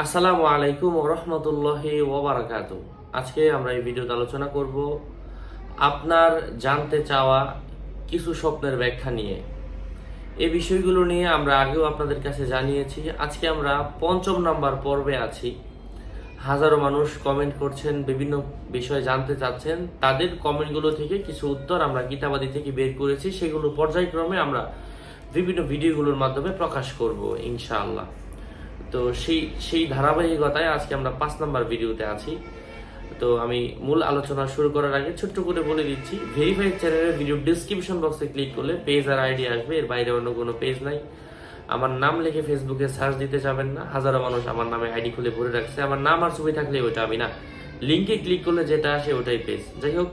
আসসালামু আলাইকুম রহমতুল্লাহি ওবরাকাত আজকে আমরা এই ভিডিওতে আলোচনা করব আপনার জানতে চাওয়া কিছু স্বপ্নের ব্যাখ্যা নিয়ে। এই বিষয়গুলো নিয়ে আমরা আগেও আপনাদের কাছে জানিয়েছি। আজকে আমরা পঞ্চম নাম্বার পর্বে আছি। হাজারো মানুষ কমেন্ট করছেন, বিভিন্ন বিষয় জানতে চাচ্ছেন। তাদের কমেন্টগুলো থেকে কিছু উত্তর আমরা গীতাবাদী থেকে বের করেছি। সেগুলো পর্যায়ক্রমে আমরা বিভিন্ন ভিডিওগুলোর মাধ্যমে প্রকাশ করব, ইনশাআল্লাহ। তো সেই সেই ধারাবাহিকতায় আজকে আমরা পাঁচ নাম্বার ভিডিওতে আছি। তো আমি মূল আলোচনা শুরু করার আগে ছোট্ট করে বলে দিচ্ছি ভেরিফাইড চ্যানেলের ভিডিও ডিসক্রিপশন বক্সে ক্লিক করলে পেজ আর আইডি আসবে, এর বাইরে অন্য কোনো পেজ নাই। আমার নাম লিখে ফেসবুকে সার্চ দিতে যাবেন না, হাজারো মানুষ আমার নামে আইডি খুলে ভরে রাখছে। আমার নাম আর ছবি থাকলে ওইটা আমি না। লিঙ্কে ক্লিক করলে যেটা আসে ওটাই পেজ যাই হোক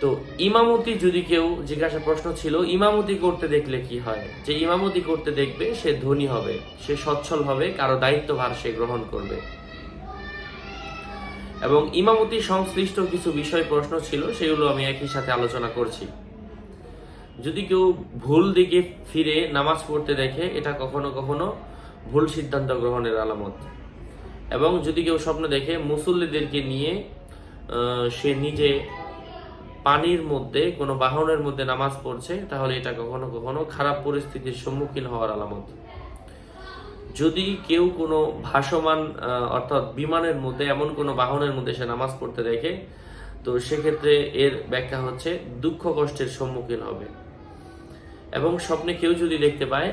তো ইমামতি যদি কেউ জিজ্ঞাসা প্রশ্ন ছিল, ইমামতি করতে দেখলে কি হয়? যে ইমামতি করতে দেখবে, সে ধনী হবে, সে সচ্ছল হবে, কারও দায়িত্বভার সে গ্রহণ করবে। এবং ইমামতি সংশ্লিষ্ট কিছু বিষয় প্রশ্ন ছিল, সেগুলো আমি একই সাথে আলোচনা করছি। যদি কেউ ভুল দিকে ফিরে নামাজ পড়তে দেখে, এটা কখনো কখনো ভুল সিদ্ধান্ত গ্রহণের আলামত। এবং যদি কেউ স্বপ্ন দেখে মুসল্লিদেরকে নিয়ে সে নিজে পানির মধ্যে, কোনো বাহনের মধ্যে নামাজ পড়ছে, তাহলে এটা কখনো কখনো খারাপ পরিস্থিতির সম্মুখীন হওয়ার আলামত। যদি কেউ কোনো ভাসমান অর্থাৎ বিমানের মধ্যে, এমন কোনো বাহনের মধ্যে সে নামাজ পড়তে দেখে, তো সেক্ষেত্রে এর ব্যাখ্যা হচ্ছে, দুঃখ কষ্টের সম্মুখীন হবে। এবং স্বপ্নে কেউ যদি দেখতে পায়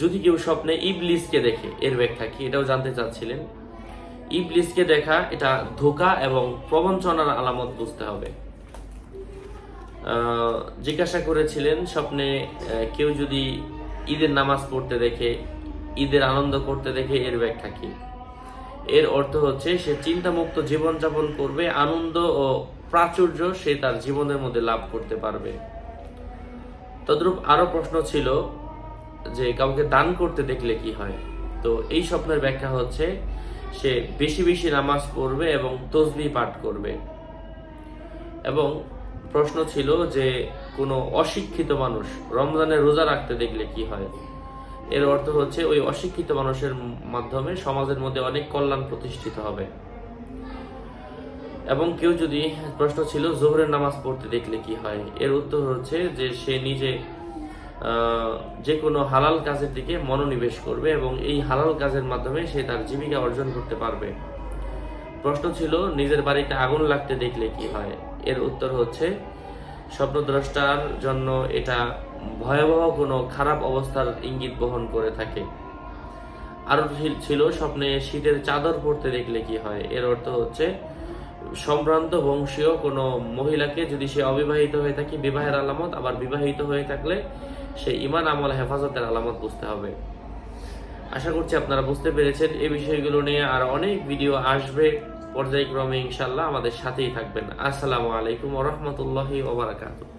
যদি কেউ স্বপ্নে ইবলিসকে দেখে, এর ব্যাখ্যা কি? এটাও জানতে চাচ্ছিলেন। ইবলিসকে দেখা, এটা ধোকা এবং প্রবঞ্চনার আলামত বুঝতে হবে। জিজ্ঞাসা করেছিলেন স্বপ্নে কেউ যদি ঈদের নামাজ পড়তে দেখে, ঈদের আনন্দ করতে দেখে, এর ব্যাখ্যা কি? এর অর্থ হচ্ছে, সে চিন্তামুক্ত জীবনযাপন করবে, আনন্দ ও প্রাচুর্য সে তার জীবনের মধ্যে লাভ করতে পারবে। তদ্রূপ আরও প্রশ্ন ছিল যে কাউকে দান করতে দেখলে কি হয়? তো এই স্বপ্নের ব্যাখ্যা হচ্ছে, সে বেশি বেশি নামাজ পড়বে এবং তসবি পাঠ করবে। এবং প্রশ্ন ছিল যে কোনো অশিক্ষিত মানুষ রমজানে রোজা রাখতে দেখলে কি হয়? এর অর্থ হচ্ছে ওই অশিক্ষিত মানুষের মাধ্যমে সমাজের মধ্যে অনেক কল্যাণ প্রতিষ্ঠিত হবে। এবং কেউ যদি প্রশ্ন ছিল, জোহরের নামাজ পড়তে দেখলে কি হয়? এর উত্তর হচ্ছে যে সে নিজে যে কোনো হালাল কাজের দিকে মনোনিবেশ করবে এবং এই হালাল কাজের মাধ্যমে সে তার জীবিকা অর্জন করতে পারবে। প্রশ্ন ছিল, নিজের বাড়িতে আগুন লাগতে দেখলে কি হয়? এর উত্তর হচ্ছে, স্বপ্নদ্রষ্টার জন্য এটা ভয়াবহ কোনো খারাপ অবস্থার ইঙ্গিত বহন করে থাকে। আরও ছিল- স্বপ্নে শীতের চাদর পরতে দেখলে কি হয়? এর অর্থ হচ্ছে সম্ভ্রান্ত বংশীয় কোনো মহিলাকে যদি সে অবিবাহিত হয়ে থাকে, বিবাহের আলামত, আবার বিবাহিত হয়ে থাকলে সে ইমান আমল হেফাজতের আলামত বুঝতে হবে। আশা করছি আপনারা বুঝতে পেরেছেন। এই বিষয়গুলো নিয়ে আর অনেক ভিডিও আসবে পর্যায়ক্রমে ইনশাল্লাহ আমাদের সাথেই থাকবেন। আসসালামু আলাইকুম ওরহমতুল্লাহি ওবরাকাতুহ